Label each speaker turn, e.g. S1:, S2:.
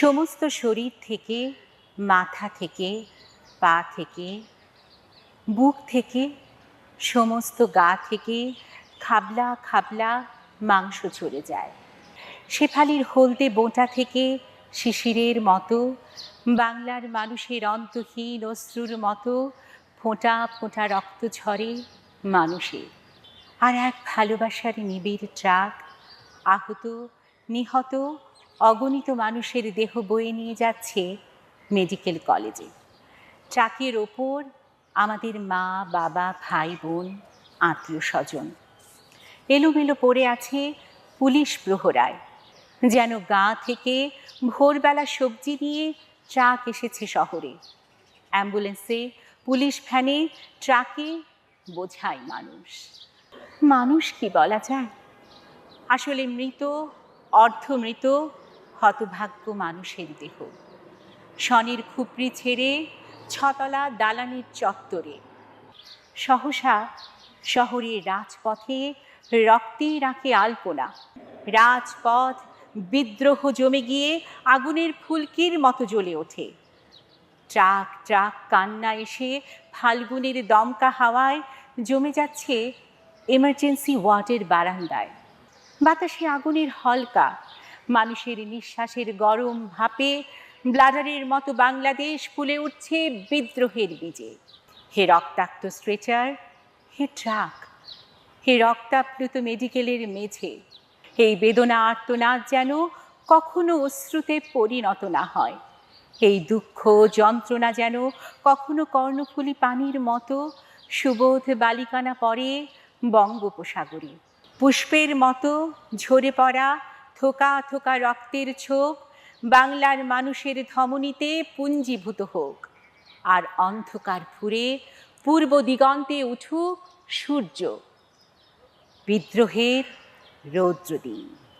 S1: সমস্ত শরীর থেকে, মাথা থেকে, পা থেকে, বুক থেকে, সমস্ত গা থেকে খাবলা খাবলা মাংস চলে যায়। শেফালির হলদে বোঁটা থেকে শিশিরের মতো, বাংলার মানুষের অন্তহীন অশ্রুর মতো ফোঁটা ফোঁটা রক্ত ঝরে মানুষের। আর এক ভালোবাসার নিবিড় ট্রাক আহত, নিহত অগণিত মানুষের দেহ বয়ে নিয়ে যাচ্ছে মেডিকেল কলেজে। ট্রাকের ওপর আমাদের মা, বাবা, ভাই, বোন, আত্মীয় স্বজন। এলোমেলো পড়ে আছে পুলিশ প্রহরায়, যেন গা থেকে ভোরবেলা সবজি নিয়ে ট্রাক এসেছে শহরে। অ্যাম্বুলেন্সে পুলিশ ভ্যানে ট্রাকে বোঝায় মানুষ। মানুষ কি বলা যায়? আসলে মৃত, অর্ধমৃত হতভাগ্য মানুষের দেহ। শনের খুপড়ি ছেড়ে, ছতলা দালানের চত্বরে। সহসা শহরের রাজপথে রক্তে রাখে আলপনা। রাজপথ বিদ্রোহ জমে গিয়ে আগুনের ফুলকির মতো জ্বলে ওঠে। ট্রাক ট্রাক কান্না এসে ফাল্গুনের দমকা হাওয়ায় জমে যাচ্ছে এমার্জেন্সি ওয়ার্ডের বারান্দায়। বাতাসে আগুনের হলকা মানুষের নিঃশ্বাসের গরম ভাপে ব্লাডারের মতো বাংলাদেশ ফুলে উঠছে বিদ্রোহের বীজে। হে রক্তাক্ত স্ট্রেচার, হে ট্রাক, হে রক্তাপ্লুত মেডিকেলের মেঝে, এই বেদনা আর্তনাদ যেন কখনো অশ্রুতে পরিণত না হয়। এই দুঃখ যন্ত্রণা যেন কখনো কর্ণফুলি পানির মতো সুবোধ বালিকানা পড়ে বঙ্গোপসাগরে। পুষ্পের মতো ঝরে পড়া থোকা থোকা রক্তের ছোপ, বাংলার মানুষের ধমনীতে পুঞ্জীভূত হোক। আর অন্ধকার ফুরে পূর্ব দিগন্তে উঠুক সূর্য। বিদ্রোহের রৌদ্রদিন